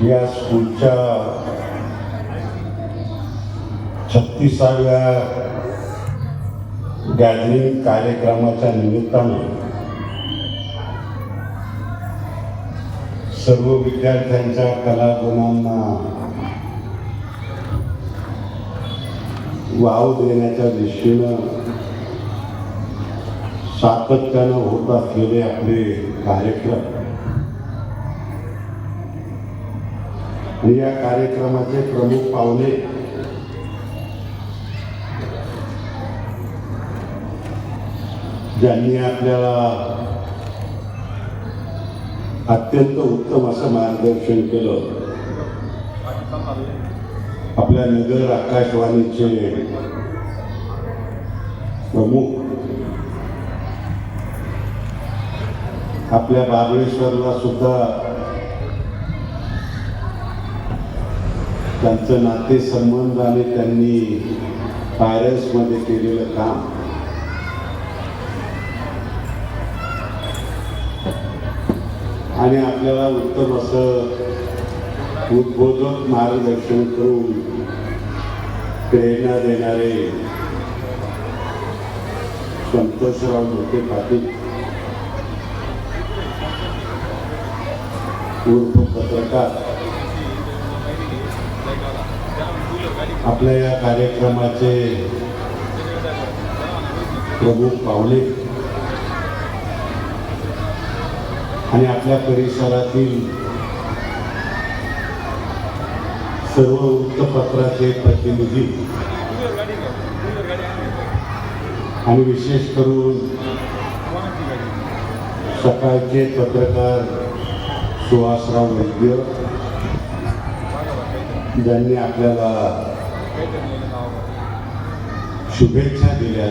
या स्कूलच्या छत्तीसाव्या गॅदरिंग कार्यक्रमाच्या निमित्तानं सर्व विद्यार्थ्यांच्या कलागुणांना वाव देण्याच्या दृष्टीनं सातत्यानं होत असलेले आपले कार्यक्रम आणि या कार्यक्रमाचे प्रमुख पाहुणे ज्यांनी आपल्याला अत्यंत उत्तम असं मार्गदर्शन केलं आपल्या नगर आकाशवाणीचे प्रमुख आपल्या बाबळेश्वरला सुद्धा त्यांचं नातेसंबंध आणि त्यांनी पायरसमध्ये केलेलं काम. आणि आपल्याला उत्तम असं उद्बोधक मार्गदर्शन करून प्रेरणा देणारे संतोषराव मोठे पाटील उर्फ पत्रकार आपल्या या कार्यक्रमाचे प्रमुख पाहुणे आणि आपल्या परिसरातील सर्व वृत्तपत्राचे प्रतिनिधी आणि विशेष करून सकाळचे पत्रकार सुहासराव वैद्य ज्यांनी आपल्याला शुभेच्छा दिल्या.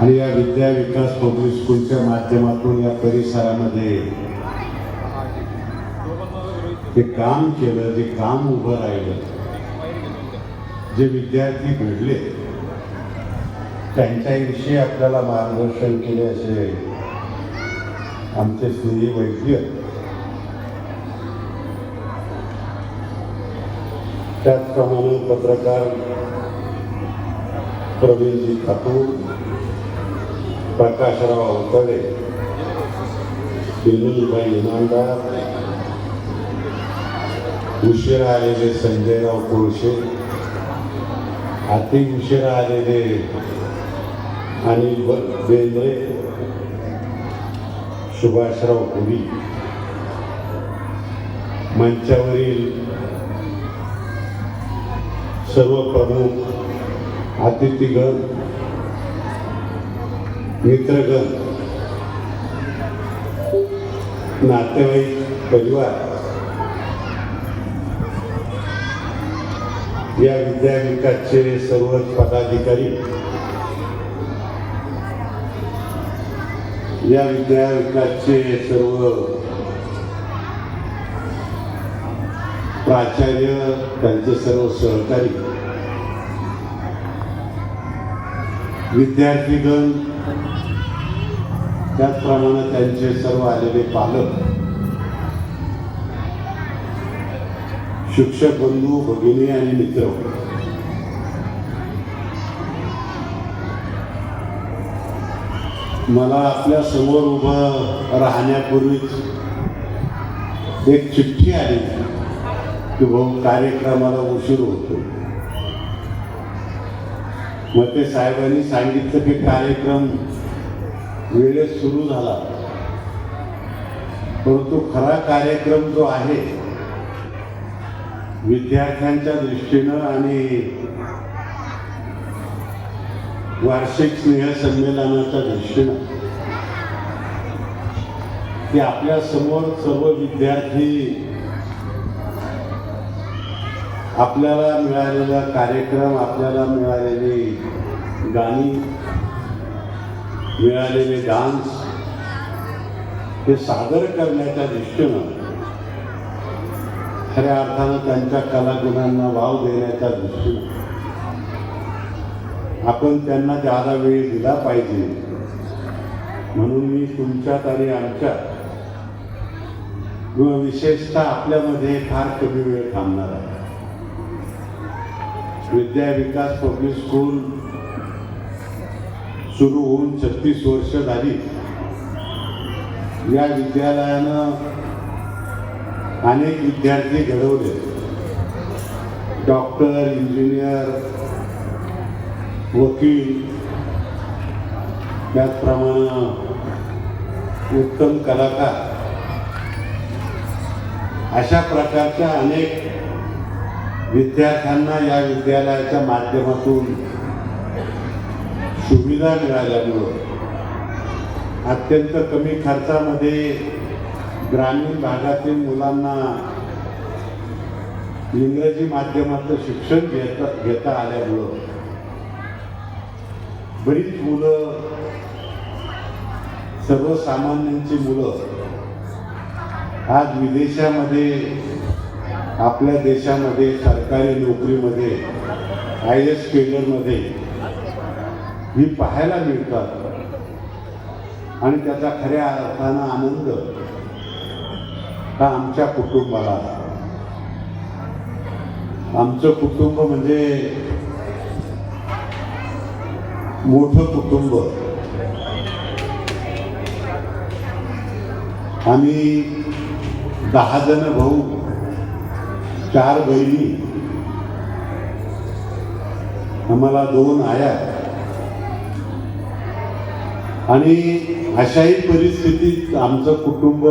आणि या विद्या विकास पब्लिक स्कूलच्या माध्यमातून या परिसरामध्ये ते काम केलं जे काम उभं राहिलं जे विद्यार्थी घडले त्यांच्याविषयी आपल्याला मार्गदर्शन केले असे आमचे स्नेही वैद्य त्याचप्रमाणे पत्रकार प्रवीणजी ठाकूर प्रकाशराव अवतडे बिंदुबाई इनामदार उशिरा आलेले संजयराव कोळशे अति उशिरा आलेले अनिल बेंद्रे सुभाषराव पुरी मंचावरील सर्व प्रमुख अतिथीगण मित्रगण नातेवाईक परिवार या विद्यापीठाचे सर्व पदाधिकारी या विद्यापीठाचे सर्व प्राचार्य त्यांचे सर्व सहकारी विद्यार्थीगण त्याचप्रमाणे त्यांचे सर्व आलेले पालक शिक्षक बंधू भगिनी आणि मित्र. मला आपल्यासमोर उभं राहण्यापूर्वीच एक चिठ्ठी आली की भाऊ कार्यक्रमाला उशीर होतो. मग ते साहेबांनी सांगितलं की कार्यक्रम वेळेत सुरू झाला. परंतु खरा कार्यक्रम जो आहे विद्यार्थ्यांच्या दृष्टीनं आणि वार्षिक स्नेहसंमेलनाच्या दृष्टीनं की आपल्यासमोर सर्व विद्यार्थी आपल्याला मिळालेला कार्यक्रम आपल्याला मिळालेली गाणी मिळालेले डान्स हे सादर करण्याच्या दृष्टीनं खऱ्या अर्थानं त्यांच्या कलागुणांना वाव देण्याच्या दृष्टीनं आपण त्यांना जादा वेळ दिला पाहिजे म्हणून मी तुमच्यात आणि आमच्यात किंवा विशेषतः आपल्यामध्ये फार कमी वेळ थांबणार आहे. विद्या विकास पब्लिक स्कूल सुरू होऊन छत्तीस वर्ष झाली. या विद्यालयानं अनेक विद्यार्थी घडवले. डॉक्टर इंजिनियर वकील त्याचप्रमाणे उत्तम कलाकार. अशा प्रकारच्या अनेक विद्यार्थ्यांना या विद्यालयाच्या माध्यमातून सुविधा मिळाल्यामुळं अत्यंत कमी खर्चामध्ये ग्रामीण भागातील मुलांना इंग्रजी माध्यमातलं शिक्षण घेता घेता आल्यामुळं बरीच मुलं सर्वसामान्यांची मुलं आज विदेशामध्ये आपल्या देशामध्ये सरकारी नोकरीमध्ये आय एस केडरमध्ये ही पाहायला मिळतात. आणि त्याचा खऱ्या अर्थानं आनंद हा आमच्या कुटुंबाला आमचं कुटुंब म्हणजे मोठं कुटुंब. आम्ही दहा जण भाऊ चार बहिणी आम्हाला दोन आया. आणि अशाही परिस्थितीत आमचं कुटुंब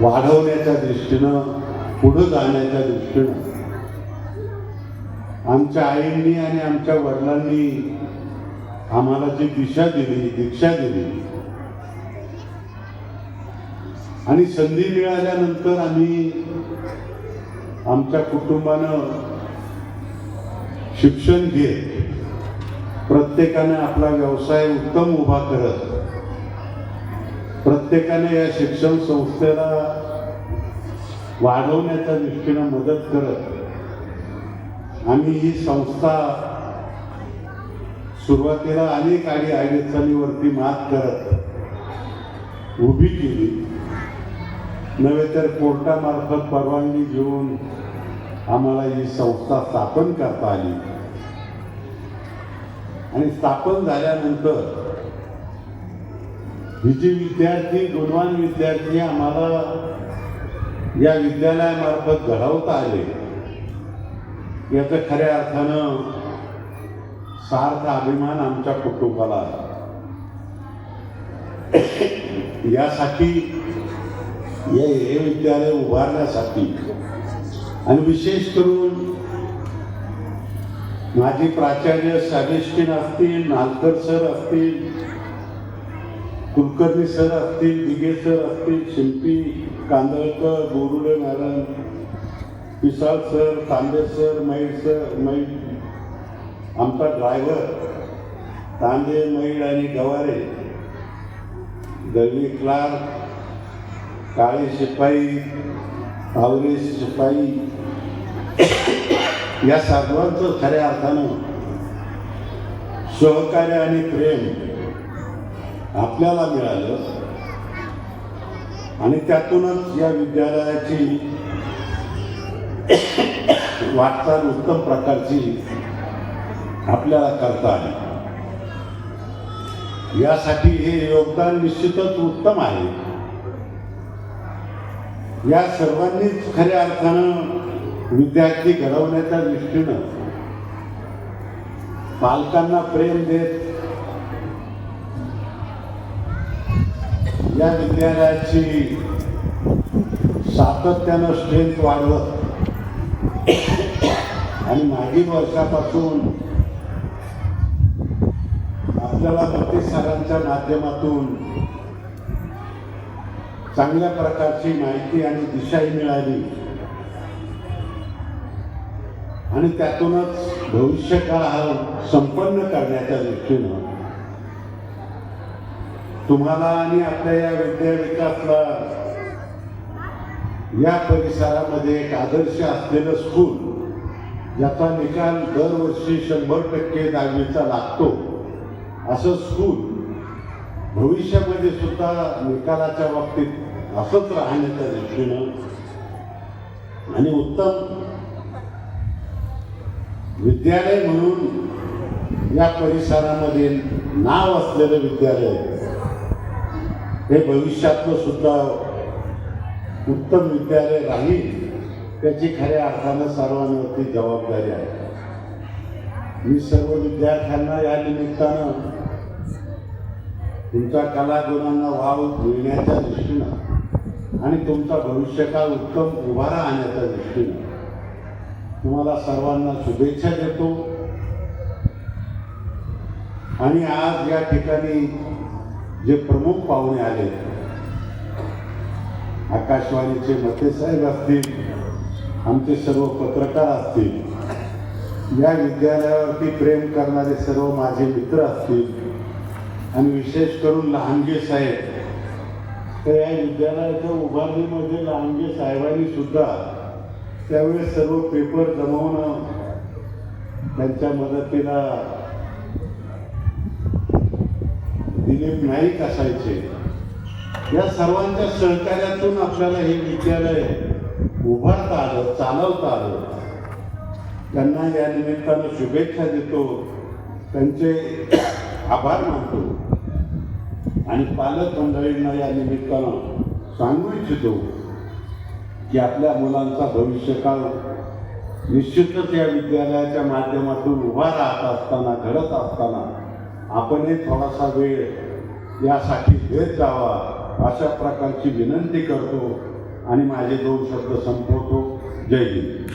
वाढवण्याच्या दृष्टीनं पुढं जाण्याच्या दृष्टीनं आमच्या आईंनी आणि आमच्या वडिलांनी आम्हाला जी दिशा दिली दीक्षा दिली. आणि संधी मिळाल्यानंतर आम्ही आमच्या कुटुंबानं शिक्षण घेत प्रत्येकाने आपला व्यवसाय उत्तम उभा करत प्रत्येकाने या शिक्षण संस्थेला वाढवण्याच्या दृष्टीनं मदत करत आम्ही ही संस्था सुरुवातीला अनेक आडी अडचणीवरती मात करत उभी केली. नव्हे तर कोर्टामार्फत परवानगी घेऊन आम्हाला ही संस्था स्थापन करता आली. आणि स्थापन झाल्यानंतर ही जी विद्यार्थी गुणवान विद्यार्थी आम्हाला या विद्यालयामार्फत घडवता आले याचं खऱ्या अर्थानं सार्थ अभिमान आमच्या कुटुंबाला यासाठी हे हे विद्यालय उभारण्यासाठी आणि विशेष करून माझी प्राचार्य शागेष्टीन असतील नालकर सर असतील कुलकर्णी सर असतील दिघे सर असतील Shilpi Kandalkar Borude Narayan Pisal sir Tambe sir Mayur sir Mayur आमचा ड्रायव्हर तांबे मैड आणि गवारे दळवी क्लार्क काळे शिपाई आवरे शिपाई या साधवांचं खऱ्या अर्थानं सहकार्य आणि प्रेम आपल्याला मिळालं. आणि त्यातूनच या विद्यालयाची वाटचाल उत्तम प्रकारची आपल्याला करता आली. यासाठी हे योगदान निश्चितच उत्तम आहे. या सर्वांनीच खऱ्या अर्थानं विद्यार्थी घडवण्याच्या दृष्टीनं पालकांना प्रेम देत या विद्यालयाची सातत्यानं स्ट्रेंथ वाढवत आणि मागील वर्षापासून आपल्याला मोठे सरांच्या माध्यमातून चांगल्या प्रकारची माहिती आणि दिशाही मिळाली. आणि त्यातूनच भविष्यकाळ हा संपन्न करण्याच्या दृष्टीनं तुम्हाला आणि आपल्या या विद्या विकासला या परिसरामध्ये एक आदर्श असलेलं स्कूल ज्याचा निकाल दरवर्षी शंभर टक्के दहावीचा लागतो असं स्कूल भविष्यामध्ये सुद्धा निकालाच्या बाबतीत असंच राहण्याच्या दृष्टीनं आणि उत्तम विद्यालय म्हणून या परिसरामध्ये नाव असलेलं विद्यालय हे भविष्यातलं सुद्धा उत्तम विद्यालय राहील त्याची खऱ्या अर्थानं सर्वांवरती जबाबदारी आहे. मी सर्व विद्यार्थ्यांना या निमित्तानं तुमच्या कलागुणांना वाव मिळण्याच्या दृष्टीनं आणि तुमचा भविष्यकाळ उत्तम उभारा आणण्याच्या दृष्टीनं तुम्हाला सर्वांना शुभेच्छा देतो. आणि आज या ठिकाणी जे प्रमुख पाहुणे आले आकाशवाणीचे मते साहेब असतील आमचे सर्व पत्रकार असतील या विद्यालयावरती प्रेम करणारे सर्व माझे मित्र असतील आणि विशेष करून लहानगे साहेब तर या विद्यालयाच्या उभारणीमध्ये लहानगे साहेबांनी सुद्धा त्यावेळेस सर्व पेपर जमवणं त्यांच्या मदतीला दिलीप नाईक असायचे. या सर्वांच्या सहकार्यातून आपल्याला हे विद्यालय उभारता आलं चालवता आलं. त्यांना या निमित्तानं शुभेच्छा देतो. त्यांचे आभार मानतो. आणि पालक मंडळींना या निमित्तानं सांगू इच्छितो. की आपल्या मुलांचा भविष्यकाळ निश्चितच या विद्यालयाच्या माध्यमातून उभा राहत असताना घडत असताना आपणही थोडासा वेळ यासाठी देत जावा अशा प्रकारची विनंती करतो आणि माझे दोन शब्द संपवतो. जय हिंद.